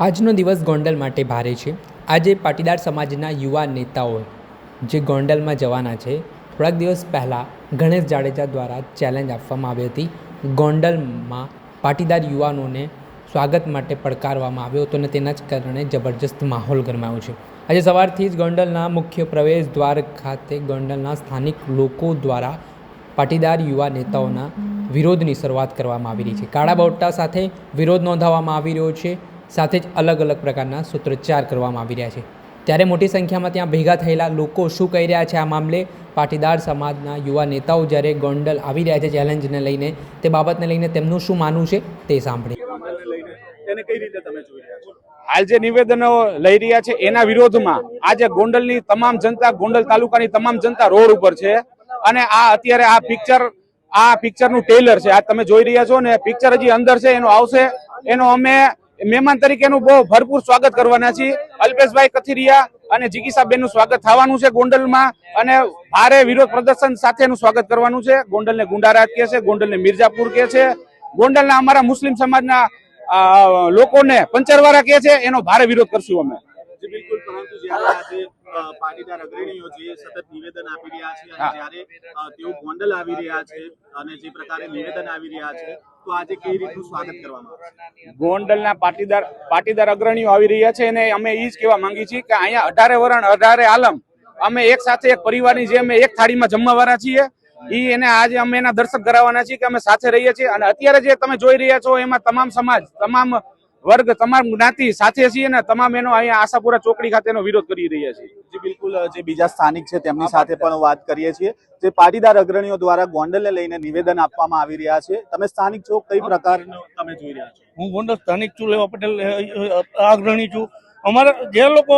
આજનો દિવસ ગોંડલ માટે ભારે છે. આજે પાટીદાર સમાજના યુવા નેતાઓ જે ગોંડલમાં જવાના છે, થોડાક દિવસ પહેલાં ગણેશ જાડેજા દ્વારા ચેલેન્જ આપવામાં આવી હતી. ગોંડલમાં પાટીદાર યુવાનોને સ્વાગત માટે પડકારવામાં આવ્યો હતો અને તેના જ કારણે જબરજસ્ત માહોલ ગરમાયો છે. આજે સવારથી જ ગોંડલના મુખ્ય પ્રવેશ દ્વાર ખાતે ગોંડલના સ્થાનિક લોકો દ્વારા પાટીદાર યુવા નેતાઓના વિરોધની શરૂઆત કરવામાં આવી રહી છે. કાળા બાવટા સાથે વિરોધ નોંધાવવામાં આવી રહ્યો છે. સાથે જ અલગ અલગ પ્રકારના સૂત્રોચ્ચાર કરવામાં આવી રહ્યા છે. ત્યારે મોટી સંખ્યામાં ત્યાં ભેગા થયેલા લોકો શું કહી રહ્યા છે આ મામલે? પાટીદાર સમાજના યુવા નેતાઓ જ્યારે ગોંડલ આવી રહ્યા છે ચેલેન્જને લઈને, તે બાબતને લઈને તેમનું શું માનવું છે તે સાંભળીએ. હાલ જે નિવેદનો લઈ રહ્યા છે, એના વિરોધમાં આજે ગોંડલની તમામ જનતા, ગોંડલ તાલુકાની તમામ જનતા રોડ ઉપર છે. અને આ અત્યારે આ પિક્ચર આ પિક્ચરનું ટેલર છે. આ તમે જોઈ રહ્યા છો ને પિક્ચર હજી અંદર છે, એનો આવશે. એનો અમે મહેમાન તરીકેનું બહુ ભરપૂર સ્વાગત કરવાના છીએ. અલ્પેશભાઈ કથિરિયા અને જીગીસાબેનનું સ્વાગત થવાનું છે ગોંડલમાં અને ભારે વિરોધ પ્રદર્શન સાથેનું સ્વાગત કરવાનું છે. ગોંડલને ગુંડારાજ કહે છે, ગોંડલને મિર્જાપુર કહે છે. ગોંડલના અમારા મુસ્લિમ સમાજના લોકોને પંચરવાળા કહે છે, એનો ભારે વિરોધ કરશું અમે. બિલકુલ. પરંતુ જ્યારે આજે પાટીદાર અગ્રણીઓ જે સતત નિવેદન આપી રહ્યા છે અને જ્યારે તેઓ ગોંડલ આવી રહ્યા છે અને જે પ્રકારે નિવેદન આવી રહ્યા છે તો આજે કઈ રીતનું સ્વાગત કરવામાં આવશે ગોંડલના પાટીદાર પાટીદાર અગ્રણીઓ આવી રહ્યા છે અને અમે એ જ કહેવા માંગી છીએ કે અહીંયા અઢારે વરણ અઢારે આલમ અમે એક સાથે એક પરિવારની જે અમે એક થાળીમાં જમવાવાળા છીએ એ એને આજે અમે એના દર્શક કરાવવાના છીએ કે અમે સાથે રહીએ છીએ. અને અત્યારે જે તમે જોઈ રહ્યા છો એમાં તમામ સમાજ તમામ વર્ગ તમામ જ્ઞાતિ સાથે છીએ અને તમામ એનો અહીંયા આશાપુરા ચોકડી ખાતે એનો વિરોધ કરી રહ્યા છીએ. જી બિલકુલ જે બીજા સ્થાનિક છે તેમની સાથે પણ વાત કરીએ છીએ. જે પાટીદાર અગ્રણીઓ દ્વારા ગોંડલને લઈને નિવેદન આપવામાં આવી રહ્યા છે. તમે સ્થાનિક છો કઈ પ્રકારનું તમે જોઈ રહ્યા છો? હું ગોંડલ સ્થાનિક છું લેવા પટેલ અગ્રણી છું. અમારે જે લોકો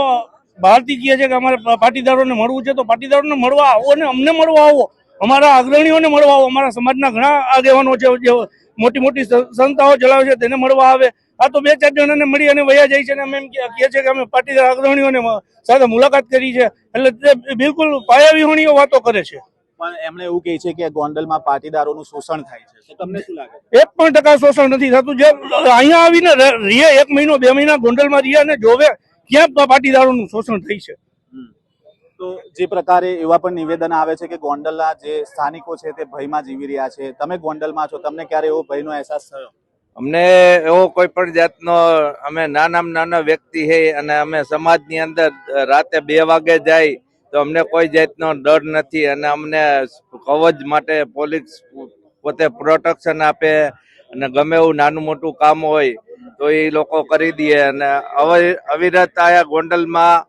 બહારથી કહે છે કે અમારે પાટીદારોને મળવું છે તો પાટીદારોને મળવા આવો અને અમને મળવા આવો. અમારા અગ્રણીઓને મળવા આવો. અમારા સમાજના ઘણા આગેવાનો છે જે મોટી મોટી સંસ્થાઓ ચલાવે છે તેને મળવા આવે. આ તો બે ચાર જણાને મળી અને વયા જાય છે અને અમે એમ કહે છે કે અમે પાટીદાર અગ્રણીઓને સાથે મુલાકાત કરી છે. એટલે તે બિલકુલ પાયાવિહોણીઓ વાતો કરે છે. પણ એમણે એવું કહે છે કે ગોંડલમાં પાટીદારોનું શોષણ થાય છે. તો તમને શું લાગે છે? એક પણ ટકા શોષણ નથી થતું. જે અહીંયા આવીને રીએ એક મહિનો બે મહિના ગોંડલમાં રીએ અને જોવે ક્યાં પાટીદારોનું શોષણ થઈ છે. તો જે પ્રકારે એવા પણ નિવેદન આવે છે કે ગોંડલના જે સ્થાનિકો છે તે ભયમાં જીવી રહ્યા છે. તમે ગોંડલમાં છો. તમને ક્યારે એવો ભયનો અહેસાસ થયો? અમને એવો કોઈ પણ જાતનો અમે નાનામાં નાના વ્યક્તિ છે અને અમે સમાજની અંદર રાતે બે વાગે જાય તો અમને કોઈ જાતનો ડર નથી અને અમને કવચ માટે પોલીસ પોતે પ્રોટેક્શન આપે અને ગમે એવું નાનું મોટું કામ હોય તો એ લોકો કરી દે અને અવિ- અવિરત આયા ગોંડલમાં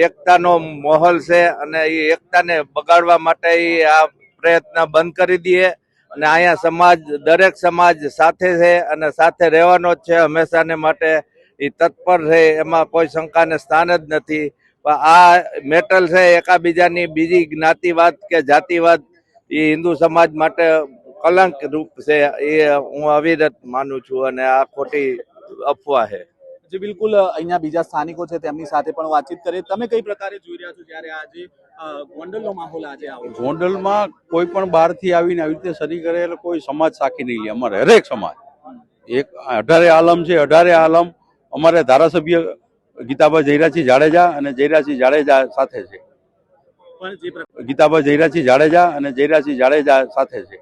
એકતાનો માહોલ છે અને એ એકતાને બગાડવા માટે આ પ્રયત્ન બંધ કરી દે અને અહીંયા સમાજ, દરેક સમાજ સાથે છે અને સાથે રહેવાનો જ છે હંમેશાને માટે. એ તત્પર છે, એમાં કોઈ શંકાને સ્થાન જ નથી. પણ આ મેટલ છે, એકાબીજાની બીજી જ્ઞાતિવાદ કે જાતિવાદ, એ હિન્દુ સમાજ માટે કલંક રૂપ છે. એ હું અવિરત માનું છું અને આ ખોટી અફવા છે. જે બિલકુલ અહીંયા બીજા સ્થાનિકો છે તેમની સાથે પણ વાતચીત કરીએ. તમે કઈ પ્રકારે જોઈ રહ્યા છો જ્યારે આજે ગોંડલનો માહોલ આજે આવો ગોંડલમાં કોઈ પણ બહારથી આવીને આવી રીતે સરી કરે એટલે કોઈ સમાજ સાખી નહીં લે અમારે હરેક સમાજ. એક અઢારે આલમ છે અઢારે આલમ અમારે ધારાસભ્ય ગીતાબા જયરાજસિંહ જાડેજા અને જયરાજસિંહ જાડેજા સાથે છે. ગીતાભાઈ જે ગીતાબા જયરાજસિંહ જાડેજા અને જયરાજસિંહ જાડેજા સાથે છે.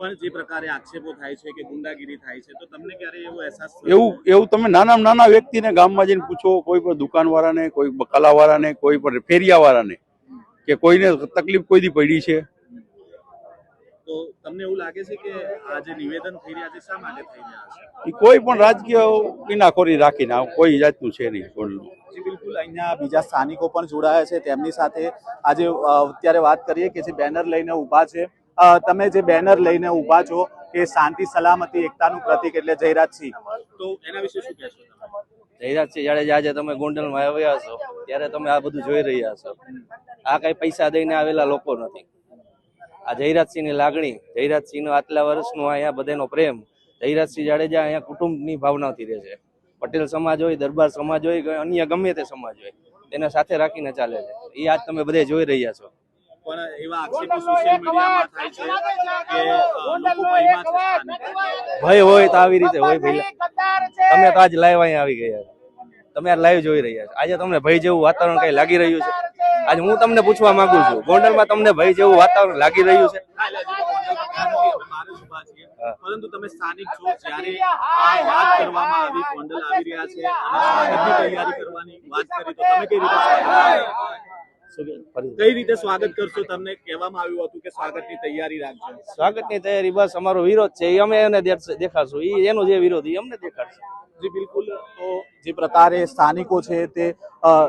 પણ જે પ્રકારે આક્ષેપો થાય છે કે ગુંડાગીરી થાય છે તો તમને ક્યારે એવો અહેસાસ એવું એવું તમે નાના નાના વ્યક્તિને ગામમાં જઈને પૂછો કોઈ પણ દુકાનવાળાને કોઈ કલાવાળાને કોઈ પણ ફેરિયાવાળાને કે કોઈને તકલીફ કોઈથી પડી છે? તો તમને એવું લાગે છે કે આ જે નિવેદન થઈ રહ્યા છે શા માટે થઈ રહ્યા છે? કોઈ પણ રાજકીય કિનાખોરી રાખીને કોઈ જાતનું છે નહીં જી બિલકુલ. અહીંયા બીજા સ્થાનિકો પણ જોડાયા છે. તેમની સાથે આજે અત્યારે વાત કરીએ કે જે બેનર લઈને ઊભા છે. તમે જે બેનર લઈને ઊભા છો કે શાંતિ સલામતી એકતાનું પ્રતીક એટલે જયરાજસિંહ તો એના વિશે શું કહેશો જયરાજસિંહ જાડેજા આજે તમે ગોંડલમાં આવ્યા છો ત્યારે તમે આ બધું જોઈ રહ્યા છો. આ કઈ પૈસા દઈને આવેલા લોકો નથી. આ જયરાજસિંહની લાગણી જયરાજસિંહનો આટલા વર્ષનો અહીંયા બધાનો પ્રેમ જયરાજસિંહ જાડેજા અહીંયા કુટુંબની ભાવનાથી રહે છે. પટેલ સમાજ હોય દરબાર સમાજ હોય અન્ય ગમે તે સમાજ હોય તેને સાથે રાખીને ચાલે છે. એ આજ તમે બધે જોઈ રહ્યા છો. પણ એવા આક્ષેપો સોશિયલ મીડિયામાં થાય છે કે લોકો ભયમાં છે ભય હોય તો આવી રીતે હોય ભાઈ તમે તો આજ લાઈવ અહીંયા આવી ગયા તમે આ લાઈવ જોઈ રહ્યા છો. આજે તમને ભય જેવું વાતાવરણ કઈ લાગી રહ્યું છે? આજે હું તમને પૂછવા માંગુ છું. ગોંડલમાં તમને ભય જેવું વાતાવરણ લાગી રહ્યું છે. પરંતુ તમે સ્થાનિક છો જ્યારે આ વાત કરવામાં આવી ગોંડલ આવી રહ્યા છે અને સ્વાગતની તૈયારી કરવાની વાત કરી તો તમે કઈ રીતે. કઈ રીતે સ્વાગત કરશો? તમને કહેવામાં આવ્યું હતું કે સ્વાગતની તૈયારી રાખજો. સ્વાગતની તૈયારી બસ અમારો વિરોધ છે. અમે એને દેખ- દેખાડશું. એ એનો જે વિરોધ એ અમને દેખાડશે. જી બિલકુલ. તો જે પ્રકારે સ્થાનિકો છે તે અ,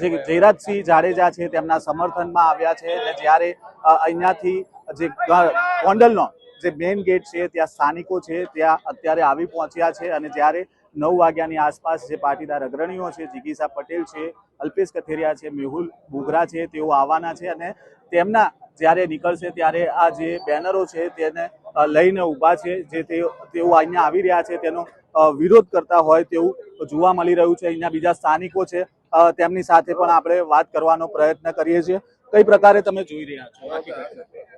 જે જયરાજસિંહ જાડેજા છે તેમના સમર્થનમાં આવ્યા છે અને જ્યારે અહીંયાથી જે ગોંડલનો જે મેઇન ગેટ છે ત્યાં સ્થાનિકો છે ત્યાં અત્યારે આવી પહોંચ્યા છે અને જ્યારે નવ વાગ્યાની આસપાસ જે પાટીદાર અગ્રણીઓ છે, જિગીસા પટેલ છે, અલ્પેશ કથેરિયા છે, મેહુલ બોગરા છે, તેઓ આવવાના છે અને તેમના જ્યારે નીકળશે ત્યારે આ જે બેનરો છે તેને લઈને ઊભા છે, જે તેઓ અહીંયા આવી રહ્યા છે, તેનો વિરોધ કરતા હોય તેવું જોવા મળી રહ્યું છે અહીંયા બીજા સ્થાનિકો છે તેમની સાથે પણ આપણે વાત કરવાનો પ્રયત્ન કરીએ છીએ કઈ પ્રકારે તમે જોઈ રહ્યા છો?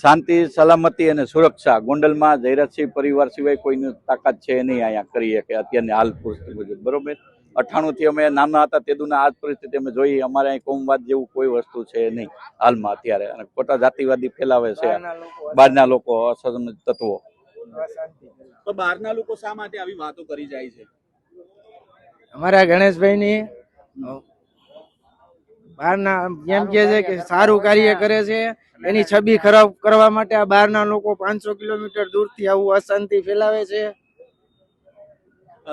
શાંતિ સલામતી અને સુરક્ષા ગોંડલમાં જયરાજસિંહ પરિવાર સિવાય કોઈની તાકાત છે નહીં અહીંયા કરીએ કે અત્યારની હાલ પરિસ્થિતિ મુજબ બરોબર? અઠાણું થી અમે નાના હતા તેદુના આ જ પરિસ્થિતિ અમે જોઈએ અમારે અહીં કોમવાદ જેવું કોઈ વસ્તુ છે નહીં હાલમાં અત્યારે. અને ખોટા જાતિવાદી ફેલાવે છે. બહારના લોકો અસંગત તત્વો. તો બહારના લોકો શા માટે આવી વાતો કરી જાય છે? અમારા ગણેશભાઈની બહારના એમ કે છે કે સારું કાર્ય કરે છે. એની છબી ખરાબ કરવા માટે આ બહારના લોકો પાંચસો કિલોમીટર દૂરથી આવું અશાંતિ ફેલાવે છે.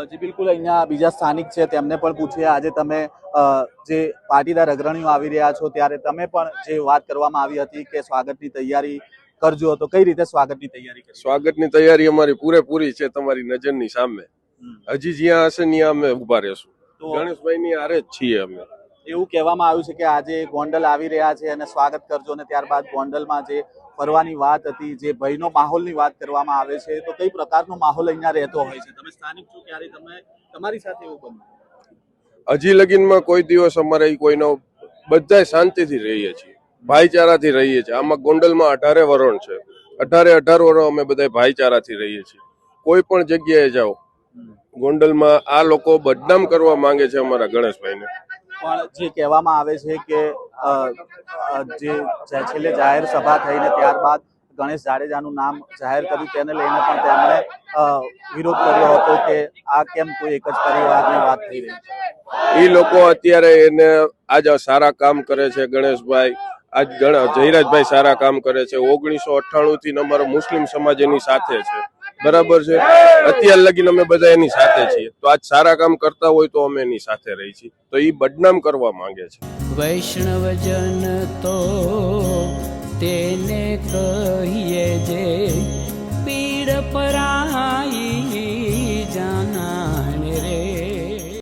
જી બિલકુલ. અહીંયા બીજા સ્થાનિક છે તેમને પણ પૂછીએ. આજે તમે જે પાટીદાર અગ્રણીઓ આવી રહ્યા છો ત્યારે તમે પણ જે વાત કરવામાં આવી હતી કે સ્વાગતની તૈયારી કરજો તો કઈ રીતે સ્વાગતની તૈયારી કરી સ્વાગતની તૈયારી અમારી પૂરેપૂરી છે તમારી નજરની સામે. હજી જ્યાં હશે ત્યાં અમે ઊભા રહેશું. ગણેશભાઈ ની આરે જ છીએ અમે. એવું કહેવામાં આવ્યું છે કે આજે ગોંડલ આવી રહ્યા છે અને સ્વાગત કરજો અને ત્યારબાદ ગોંડલમાં જે ફરવાની વાત હતી, જે ભયનો માહોલની વાત કરવામાં આવે છે, તો કઈ પ્રકારનો માહોલ અહીંયા રહેતો હોય છે? તમે સ્થાનિક છો ક્યારે તમે? તમારી સાથે એવું બન્યું? હજી લગીનમાં કોઈ દિવસ અમારે કોઈનો બધાય શાંતિથી રહીએ છીએ, ભાઈચારાથી રહીએ છીએ. આમાં ગોંડલમાં અઢારે વરણ છે. અઢારે અઢાર વરણ અમે બધા ભાઈચારાથી રહીએ છીએ. કોઈ પણ જગ્યાએ જાઓ, ગોંડલમાં આ લોકો બદનામ કરવા માંગે છે અમારા ગણેશભાઈને. પણ જે કહેવામાં આવે છે કે જે છેલ્લે જાહેર સભા થઈને ત્યારબાદ ગણેશ જાડેજાનું નામ જાહેર કર્યું તેને લઈને પણ તેમણે વિરોધ કર્યો હતો કે આ કેમ કોઈ એક જ પરિવારની વાત થઈ રહી એ લોકો અત્યારે એને આજ સારા કામ કરે છે ગણેશભાઈ. આજ જયરાજભાઈ સારા કામ કરે છે. ઓગણીસો અઠ્ઠાણું થી અમારો મુસ્લિમ સમાજ એની સાથે છે. બરાબર છે? અત્યાર લગીન અમે બધા એની સાથે છીએ. તો આજ સારા કામ કરતા હોય તો અમે એની સાથે રહી છીએ. તો એ બદનામ કરવા માંગે છે. વૈષ્ણવજન તો તેને કહીએ જે પીડ પરા